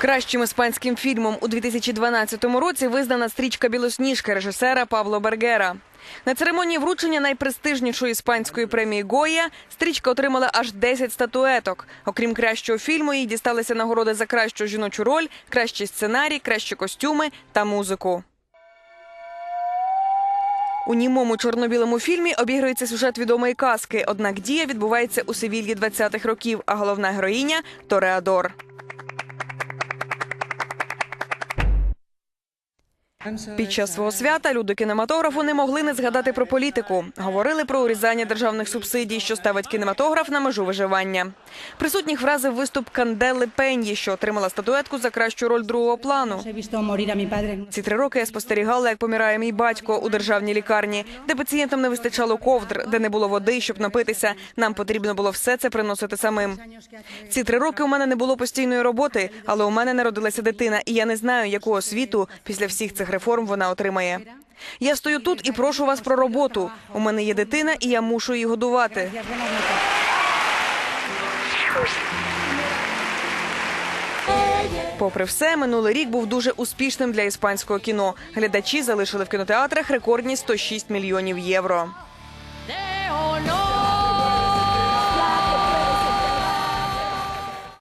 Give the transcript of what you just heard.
Кращим іспанським фільмом у 2012 році визнана стрічка Білосніжка режисера Пабло Бергера. На церемонії вручення найпрестижнішої іспанської премії Гоя стрічка отримала аж 10 статуеток. Окрім кращого фільму, їй дісталися нагороди за кращу жіночу роль, кращий сценарій, кращі костюми та музику. У німому чорно-білому фільмі обігрується сюжет відомої казки. Однак дія відбувається у Севільї 20-х років, а головна героїня Тореадор. Під час свого свята люди кінематографу не могли не згадати про політику. Говорили про урізання державних субсидій, що ставить кінематограф на межу виживання. Присутніх вразив виступ Кандели Пеньї, що отримала статуетку за кращу роль другого плану. Ці три роки я спостерігала, як помирає мій батько у державній лікарні, де пацієнтам не вистачало ковдр, де не було води, щоб напитися. Нам потрібно було все це приносити самим. Ці три роки у мене не було постійної роботи, але у мене народилася дитина, і я не знаю, яку освіту після всіх цих реформ вона отримає. Я стою тут і прошу вас про роботу. У мене є дитина, і я мушу її годувати. Попри все, минулий рік був дуже успішним для іспанського кіно. Глядачі залишили в кінотеатрах рекордні 106 мільйонів євро.